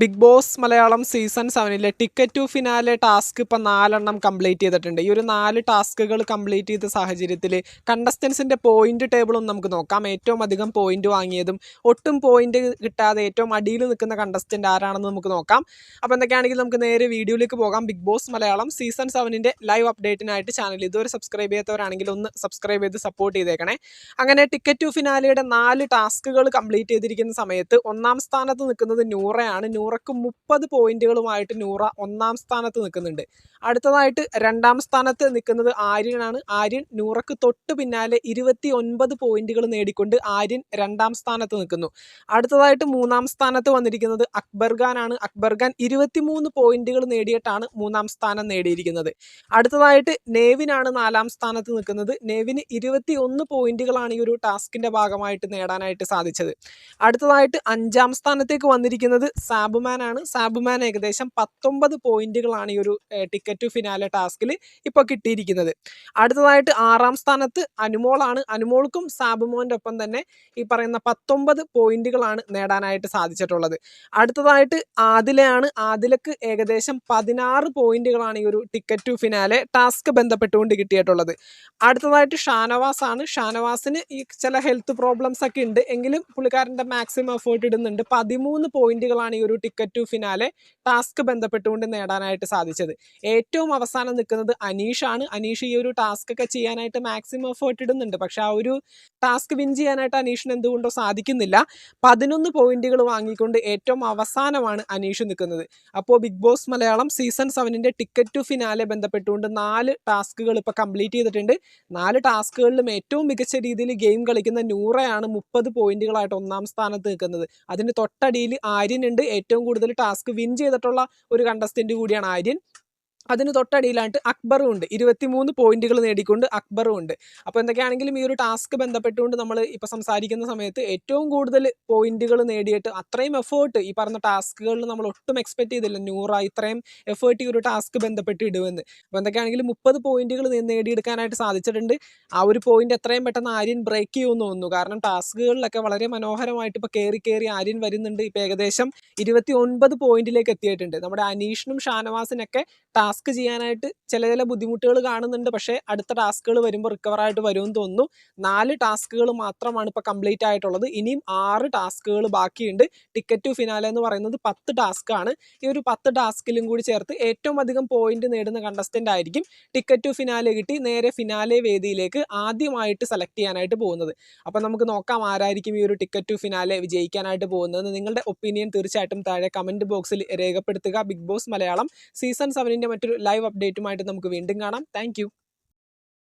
Big boss Malayalam season സെവനിലെ ticket to finale task ഇപ്പം നാലെണ്ണം കംപ്ലീറ്റ് ചെയ്തിട്ടുണ്ട്. ഈ ഒരു നാല് ടാസ്കുകൾ കംപ്ലീറ്റ് ചെയ്ത സാഹചര്യത്തിൽ കണ്ടസ്റ്റൻസിന്റെ പോയിന്റ് ടേബിളും നമുക്ക് നോക്കാം. ഏറ്റവും അധികം പോയിന്റ് വാങ്ങിയതും ഒട്ടും പോയിന്റ് കിട്ടാതെ ഏറ്റവും അടിയിൽ നിൽക്കുന്ന കണ്ടസ്റ്റന്റ് ആരാണെന്ന് നമുക്ക് നോക്കാം. അപ്പോൾ എന്തൊക്കെയാണെങ്കിൽ നമുക്ക് നേരെ വീഡിയോയിലേക്ക് പോകാം. ബിഗ് ബോസ് മലയാളം സീസൺ സെവനിന്റെ ലൈവ് അപ്ഡേറ്റിനായിട്ട് ചാനൽ. ഇതുവരെ സബ്സ്ക്രൈബ് ചെയ്യാത്തവരാണെങ്കിൽ ഒന്ന് സബ്സ്ക്രൈബ് ചെയ്ത് സപ്പോർട്ട് ചെയ്തേക്കണേ. അങ്ങനെ ടിക്കറ്റ് ടു ഫിനാലയുടെ നാല് ടാസ്കുകൾ കംപ്ലീറ്റ് ചെയ്തിരിക്കുന്ന സമയത്ത് ഒന്നാം സ്ഥാനത്ത് നിൽക്കുന്നത് നൂറയാണ്. നൂറക്ക് മുപ്പത് പോയിന്റുകളുമായിട്ട് നൂറ ഒന്നാം സ്ഥാനത്ത് നിൽക്കുന്നുണ്ട്. അടുത്തതായിട്ട് രണ്ടാം സ്ഥാനത്ത് നിൽക്കുന്നത് ആര്യനാണ്. ആര്യൻ നൂറക്ക് തൊട്ട് പിന്നാലെ ഇരുപത്തി ഒൻപത് പോയിന്റുകൾ നേടിക്കൊണ്ട് ആര്യൻ രണ്ടാം സ്ഥാനത്ത് നിൽക്കുന്നു. അടുത്തതായിട്ട് മൂന്നാം സ്ഥാനത്ത് വന്നിരിക്കുന്നത് അക്ബർ ഖാനാണ്. അക്ബർ ഖാൻ ഇരുപത്തിമൂന്ന് പോയിന്റുകൾ നേടിയിട്ടാണ് മൂന്നാം സ്ഥാനം നേടിയിരിക്കുന്നത്. അടുത്തതായിട്ട് നേവിനാണ് നാലാം സ്ഥാനത്ത് നിൽക്കുന്നത്. നേവിന് ഇരുപത്തി ഒന്ന് പോയിന്റുകളാണ് ഈ ഒരു ടാസ്കിന്റെ ഭാഗമായിട്ട് നേടാനായിട്ട് സാധിച്ചത്. അടുത്തതായിട്ട് അഞ്ചാം സ്ഥാനത്തേക്ക് വന്നിരിക്കുന്നത് സാബുമാൻ ആണ് സാബുമാൻ ഏകദേശം പത്തൊമ്പത് പോയിന്റുകളാണ് ഈ ഒരു ടിക്കറ്റ് ടു ഫിനാലെ ടാസ്കിൽ ഇപ്പോൾ കിട്ടിയിരിക്കുന്നത്. അടുത്തതായിട്ട് ആറാം സ്ഥാനത്ത് അനുമോളാണ്. അനുമോൾക്കും സാബുമോന്റെ ഒപ്പം തന്നെ ഈ പറയുന്ന പത്തൊമ്പത് പോയിന്റുകളാണ് നേടാനായിട്ട് സാധിച്ചിട്ടുള്ളത്. അടുത്തതായിട്ട് ആദിലയാണ്. ആദിലക്ക് ഏകദേശം പതിനാറ് പോയിന്റുകളാണ് ഈ ഒരു ടിക്കറ്റ് ടു ഫിനാലെ ടാസ്ക് ബന്ധപ്പെട്ടുകൊണ്ട് കിട്ടിയിട്ടുള്ളത്. അടുത്തതായിട്ട് ഷാനവാസ് ആണ് ഷാനവാസിന് ഈ ചില ഹെൽത്ത് പ്രോബ്ലംസ് ഒക്കെ ഉണ്ട്. എങ്കിലും പുള്ളിക്കാരന്റെ മാക്സിമം എഫേർട്ട് ഇടുന്നുണ്ട്. പതിമൂന്ന് പോയിന്റുകളാണ് ഈ ഒരു ടിക്കറ്റ് ടു ഫിനാലെ ടാസ്ക് ബന്ധപ്പെട്ടുകൊണ്ട് നേടാനായിട്ട് സാധിച്ചത്. ഏറ്റവും അവസാനം നിൽക്കുന്നത് അനീഷാണ് അനീഷ് ഈ ഒരു ടാസ്ക് ഒക്കെ ചെയ്യാനായിട്ട് മാക്സിമം എഫേർട്ട് ഇടുന്നുണ്ട്. പക്ഷെ ആ ഒരു ടാസ്ക് വിൻ ചെയ്യാനായിട്ട് അനീഷിന് എന്തുകൊണ്ടോ സാധിക്കുന്നില്ല. പതിനൊന്ന് പോയിന്റുകൾ വാങ്ങിക്കൊണ്ട് ഏറ്റവും അവസാനമാണ് അനീഷ് നിൽക്കുന്നത്. അപ്പോൾ ബിഗ് ബോസ് മലയാളം സീസൺ സെവനിന്റെ ടിക്കറ്റ് ടു ഫിനാലെ ബന്ധപ്പെട്ടുകൊണ്ട് നാല് ടാസ്കുകൾ ഇപ്പോൾ കംപ്ലീറ്റ് ചെയ്തിട്ടുണ്ട്. നാല് ടാസ്കുകളിലും ഏറ്റവും മികച്ച രീതിയിൽ ഗെയിം കളിക്കുന്ന നൂറയാണ് മുപ്പത് പോയിന്റുകളായിട്ട് ഒന്നാം സ്ഥാനത്ത് നിൽക്കുന്നത്. അതിന് തൊട്ടടിയിൽ ആര്യൻ ഉണ്ട് ഏറ്റവും കൂടുതൽ ടാസ്ക് വിൻ ചെയ്തിട്ടുള്ള ഒരു കണ്ടസ്റ്റന്റ് കൂടിയാണ് ആര്യൻ. അതിന് തൊട്ടടിയിലായിട്ട് അക്ബറും ഉണ്ട് ഇരുപത്തിമൂന്ന് പോയിന്റുകൾ നേടിക്കൊണ്ട് അക്ബറും ഉണ്ട് അപ്പോൾ എന്തൊക്കെയാണെങ്കിലും ഈ ഒരു ടാസ്ക് ബന്ധപ്പെട്ടുകൊണ്ട് നമ്മൾ ഇപ്പോൾ സംസാരിക്കുന്ന സമയത്ത് ഏറ്റവും കൂടുതൽ പോയിന്റുകൾ നേടിയിട്ട് അത്രയും എഫേർട്ട് ഈ പറഞ്ഞ ടാസ്കുകളിൽ നമ്മൾ ഒട്ടും എക്സ്പെക്ട് ചെയ്തില്ല. നൂറ ഇത്രയും എഫേർട്ട് ഈ ഒരു ടാസ്ക് ബന്ധപ്പെട്ട് ഇടുമെന്ന്. അപ്പോൾ എന്തൊക്കെയാണെങ്കിലും മുപ്പത് പോയിന്റുകൾ നേടിയെടുക്കാനായിട്ട് സാധിച്ചിട്ടുണ്ട്. ആ ഒരു പോയിന്റ് എത്രയും പെട്ടെന്ന് ആര്യൻ ബ്രേക്ക് ചെയ്യുമെന്ന് തോന്നുന്നു. കാരണം ടാസ്കുകളിലൊക്കെ വളരെ മനോഹരമായിട്ട് ഇപ്പോൾ കയറി കയറി ആര്യൻ വരുന്നുണ്ട്. ഇപ്പോൾ ഏകദേശം ഇരുപത്തി ഒൻപത് പോയിന്റിലേക്ക് എത്തിയിട്ടുണ്ട്. നമ്മുടെ അനീഷിനും ഷാനവാസിനൊക്കെ ടാസ്ക് ചെയ്യാനായിട്ട് ചില ചില ബുദ്ധിമുട്ടുകൾ കാണുന്നുണ്ട്. പക്ഷേ അടുത്ത ടാസ്കുകൾ വരുമ്പോൾ റിക്കവർ ആയിട്ട് വരുമെന്ന് തോന്നുന്നു. നാല് ടാസ്കുകൾ മാത്രമാണ് ഇപ്പോൾ കംപ്ലീറ്റ് ആയിട്ടുള്ളത്. ഇനിയും ആറ് ടാസ്കുകൾ ബാക്കിയുണ്ട്. ടിക്കറ്റ് ടു ഫിനാലെ എന്ന് പറയുന്നത് പത്ത് ടാസ്ക് ആണ് ഈ ഒരു പത്ത് ടാസ്കിലും കൂടി ചേർത്ത് ഏറ്റവും അധികം പോയിന്റ് നേടുന്ന കണ്ടസ്റ്റന്റ് ആയിരിക്കും ടിക്കറ്റ് ടു ഫിനാലെ കിട്ടി നേരെ ഫിനാലെ വേദിയിലേക്ക് ആദ്യമായിട്ട് സെലക്ട് ചെയ്യാനായിട്ട് പോകുന്നത്. അപ്പോൾ നമുക്ക് നോക്കാം ആരായിരിക്കും ഈ ഒരു ടിക്കറ്റ് ടു ഫിനാലെ വിജയിക്കാനായിട്ട് പോകുന്നത്. നിങ്ങളുടെ ഒപ്പീനിയൻ തീർച്ചയായിട്ടും താഴെ കമന്റ് ബോക്സിൽ രേഖപ്പെടുത്തുക. ബിഗ് ബോസ് മലയാളം സീസൺ സെവനിന്റെ മറ്റൊരു ലൈവ് അപ്ഡേറ്റുമായിട്ട് നമുക്ക് വീണ്ടും കാണാം. താങ്ക്